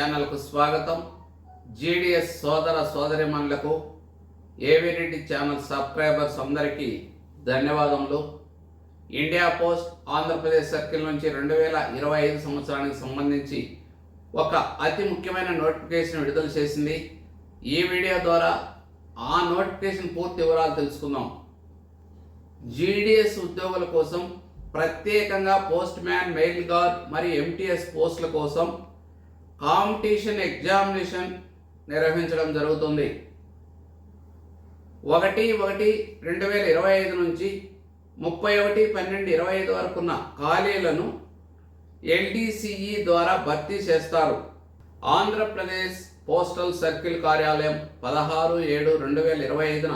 ఛానల్కు స్వాగతం. జీడిఎస్ సోదర సోదరిమణులకు ఏవిరెడ్డి ఛానల్ సబ్స్క్రైబర్స్ అందరికీ ధన్యవాదములు. ఇండియా పోస్ట్ ఆంధ్రప్రదేశ్ సర్కిల్ నుంచి రెండు వేల ఇరవై ఐదు సంవత్సరానికి సంబంధించి ఒక అతి ముఖ్యమైన నోటిఫికేషన్ విడుదల చేసింది. ఈ వీడియో ద్వారా ఆ నోటిఫికేషన్ పూర్తి వివరాలు తెలుసుకుందాం. జీడిఎస్ ఉద్యోగుల కోసం ప్రత్యేకంగా పోస్ట్ మ్యాన్ మెయిల్ గార్డ్ మరియు ఎంటీఎస్ పోస్టుల కోసం కాంపిటీషన్ ఎగ్జామినేషన్ నిర్వహించడం జరుగుతుంది. ఒకటి ఒకటి రెండు వేల ఇరవై ఐదు నుంచి ముప్పై ఒకటి పన్నెండు ఇరవై ఐదు వరకున్న ఖాళీలను ఎల్డిసిఈ ద్వారా భర్తీ చేస్తారు. ఆంధ్రప్రదేశ్ పోస్టల్ సర్కిల్ కార్యాలయం పదహారు ఏడు రెండు వేల ఇరవై ఐదున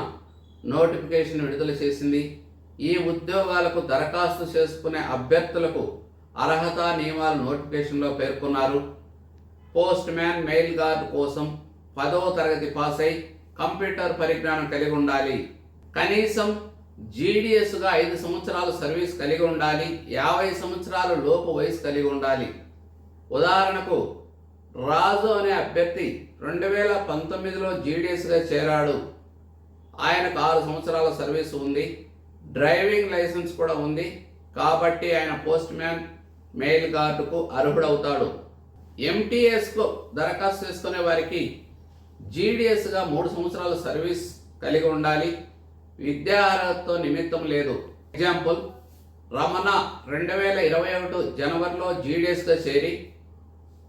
నోటిఫికేషన్ విడుదల చేసింది. ఈ ఉద్యోగాలకు దరఖాస్తు చేసుకునే అభ్యర్థులకు అర్హత నియమాలు నోటిఫికేషన్లో పేర్కొన్నారు. పోస్ట్ మ్యాన్ మెయిల్ గార్డ్ కోసం పదవ తరగతి పాస్ అయి కంప్యూటర్ పరిజ్ఞానం కలిగి ఉండాలి. కనీసం జీడిఎస్గా ఐదు సంవత్సరాలు సర్వీస్ కలిగి ఉండాలి. యాభై సంవత్సరాల లోపు వయసు కలిగి ఉండాలి. ఉదాహరణకు రాజు అనే అభ్యర్థి రెండు వేల పంతొమ్మిదిలో జీడిఎస్గా చేరాడు. ఆయనకు ఆరు సంవత్సరాల సర్వీస్ ఉంది. డ్రైవింగ్ లైసెన్స్ కూడా ఉంది. కాబట్టి ఆయన పోస్ట్ మ్యాన్ మెయిల్ గార్డుకు అర్హుడవుతాడు. ఎంటీఎస్కు దరఖాస్తు చేసుకునే వారికి జీడిఎస్గా మూడు సంవత్సరాల సర్వీస్ కలిగి ఉండాలి. విద్యా అర్హతతో నిమిత్తం లేదు. ఎగ్జాంపుల్ రమణ రెండు వేల ఇరవై ఒకటి జనవరిలో జీడిఎస్గా చేరి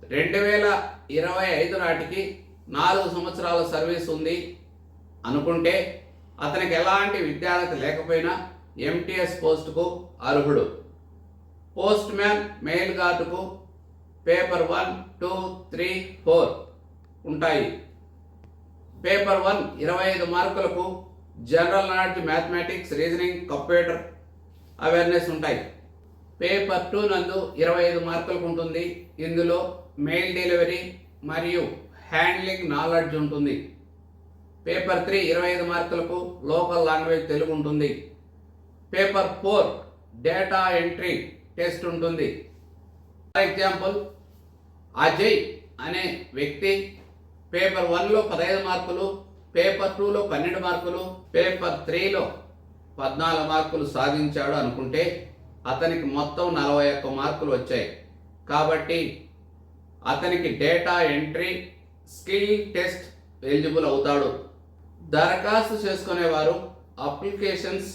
రెండు వేల ఇరవై ఐదు నాటికి నాలుగు సంవత్సరాల సర్వీస్ ఉంది అనుకుంటే అతనికి ఎలాంటి విద్యార్హత లేకపోయినా ఎంటీఎస్ పోస్టుకు అర్హుడు. Postman mail గార్డుకు paper one two three four ఉంటాయి. పేపర్ వన్ ఇరవై ఐదు మార్కులకు general knowledge mathematics reasoning computer awareness ఉంటాయి. పేపర్ టూ నందు ఇరవై ఐదు మార్కులకు ఉంటుంది. ఇందులో మెయిల్ డెలివరీ మరియు హ్యాండ్లింగ్ నాలెడ్జ్ ఉంటుంది. పేపర్ త్రీ ఇరవై ఐదు మార్కులకు లోకల్ లాంగ్వేజ్ తెలుగు ఉంటుంది. Paper four data entry test ఉంటుంది. ఫర్ ఎగ్జాంపుల్ అజయ్ అనే వ్యక్తి పేపర్ వన్లో పదహైదు మార్కులు పేపర్ టూలో పన్నెండు మార్కులు పేపర్ త్రీలో పద్నాలుగు మార్కులు సాధించాడు అనుకుంటే అతనికి మొత్తం నలభై ఒక్క మార్కులు వచ్చాయి. కాబట్టి అతనికి data entry skill test eligible అవుతాడు. దరఖాస్తు చేసుకునేవారు అప్లికేషన్స్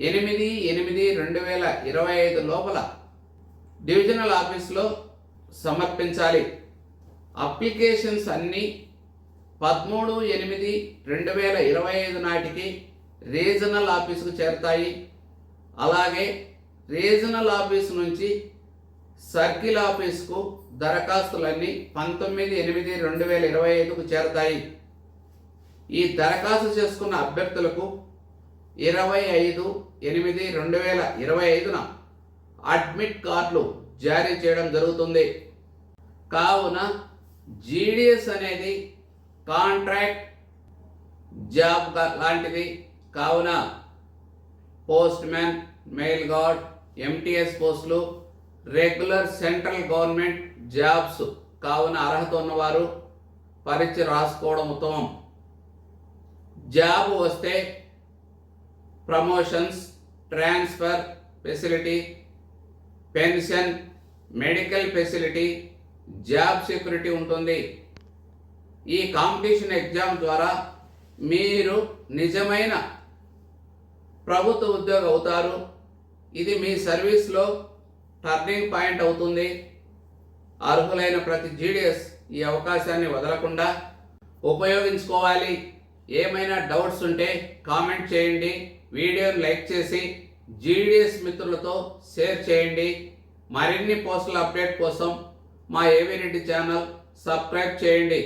ఎనిమిది ఎనిమిది రెండు వేల ఇరవై ఐదు లోపల డివిజనల్ ఆఫీస్లో సమర్పించాలి. అప్లికేషన్స్ అన్నీ పదమూడు ఎనిమిది రెండు వేల ఇరవై ఐదు నాటికి రీజనల్ ఆఫీసుకు చేరతాయి. అలాగే రీజనల్ ఆఫీస్ నుంచి సర్కిల్ ఆఫీస్కు దరఖాస్తులన్నీ పంతొమ్మిది ఎనిమిది రెండు వేల ఇరవై ఐదుకు చేరతాయి. ఈ దరఖాస్తు చేసుకున్న అభ్యర్థులకు ఇరవై ఐదు ఎనిమిది రెండు వేల ఇరవై ఐదున అడ్మిట్ కార్డులు జారీ చేయడం జరుగుతుంది. కావున జీడిఎస్ అనేది కాంట్రాక్ట్ జాబ్ లాంటిది. కావున postman mail guard MTS పోస్టులు రెగ్యులర్ సెంట్రల్ గవర్నమెంట్ జాబ్స్. కావున అర్హత ఉన్నవారు పరీక్ష రాసుకోవడం ఉత్తమం. జాబ్ వస్తే promotions transfer facility pension medical facility job security ఉంటుంది. ఈ కాంపిటీషన్ ఎగ్జామ్ ద్వారా మీరు నిజమైన ప్రభుత్వ ఉద్యోగి అవుతారు. ఇది మీ సర్వీస్లో టర్నింగ్ పాయింట్ అవుతుంది. అర్హులైన ప్రతి జీడిఎస్ ఈ అవకాశాన్ని వదలకుండా ఉపయోగించుకోవాలి. ఏమైనా డౌట్స్ ఉంటే కామెంట్ చేయండి. వీడియోని లైక్ చేసి జీడిఎస్ మిత్రులతో షేర్ చేయండి. మరిన్ని పోస్టుల అప్డేట్ కోసం మా ఏవి రెడ్డి ఛానల్ సబ్స్క్రైబ్ చేయండి.